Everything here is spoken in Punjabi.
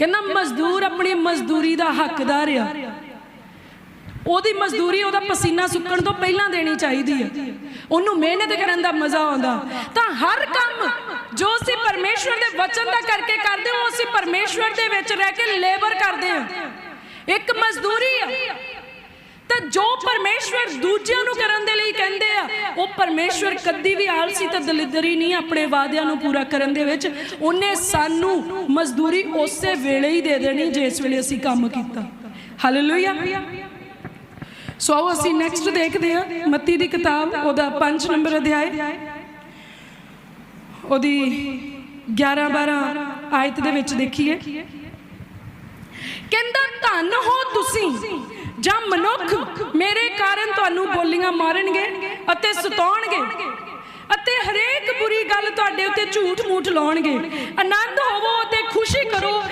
ਕਹਿੰਦਾ ਮਜ਼ਦੂਰ ਆਪਣੀ ਮਜ਼ਦੂਰੀ ਦਾ ਹੱਕਦਾਰ ਆ। ਉਹਦੀ ਮਜ਼ਦੂਰੀ ਉਹਦਾ ਪਸੀਨਾ ਸੁੱਕਣ ਤੋਂ ਪਹਿਲਾਂ ਦੇਣੀ ਚਾਹੀਦੀ ਹੈ ਉਹਨੂੰ ਮਿਹਨਤ ਕਰਨ ਦਾ ਮਜ਼ਾ ਆਉਂਦਾ। ਤਾਂ ਹਰ ਕੰਮ ਜੋ ਅਸੀਂ ਪਰਮੇਸ਼ਵਰ ਦੇ ਵਚਨ ਦਾ ਕਰਕੇ ਕਰਦੇ ਹਾਂ ਉਹ ਅਸੀਂ ਪਰਮੇਸ਼ਵਰ ਦੇ ਵਿੱਚ ਰਹਿ ਕੇ ਲੇਬਰ ਕਰਦੇ ਹਾਂ। ਇੱਕ ਮਜ਼ਦੂਰੀ ਆ। ਤਾਂ ਜੋ ਪਰਮੇਸ਼ਵਰ ਦੂਜਿਆਂ ਨੂੰ ਕਰਨ ਪਰਮੇਸ਼ਵਰ ਕਦੀ ਵੀ ਆਲਸੀ ਤੇ ਦਲਿਦਰੀ ਨਹੀਂ ਆਪਣੇ ਵਾਅਦਿਆਂ ਨੂੰ ਪੂਰਾ ਕਰਨ ਦੇ ਵਿੱਚ, ਉਹਨੇ ਸਾਨੂੰ ਮਜ਼ਦੂਰੀ ਉਸੇ ਵੇਲੇ ਹੀ ਦੇ ਦੇਣੀ, ਜਿਸ ਵੇਲੇ ਅਸੀਂ ਕੰਮ ਕੀਤਾ। ਹਾਲੇਲੂਇਆ ਸੋ ਆਓ ਅਸੀਂ ਨੈਕਸਟ ਦੇਖਦੇ ਹਾਂ, ਮੱਤੀ ਦੀ ਕਿਤਾਬ, ਉਹਦਾ 5 ਨੰਬਰ ਅਧਿਆਇ। ਉਹਦੀ 11 12 ਆਇਤ ਦੇ ਵਿੱਚ ਦੇਖੀਏ। ਕਹਿੰਦਾ, ਧੰਨ ਹੋ ਤੁਸੀਂ, ਜਾਂ ਮਨੁੱਖ ਮੇਰੇ ਕਾਰਨ ਤੁਹਾਨੂੰ ਬੋਲੀਆਂ ਮਾਰਨਗੇ ਅਤੇ ਸਤਾਉਣਗੇ। ਅਤੇ ਹਰੇਕ ਬੁਰੀ ਗੱਲ ਤੁਹਾਡੇ ਉੱਤੇ ਝੂਠ ਮੂਠ ਲਾਉਣਗੇ। ਆਨੰਦ ਹੋਵੋ ਅਤੇ ਖੁਸ਼ੀ ਕਰੋ।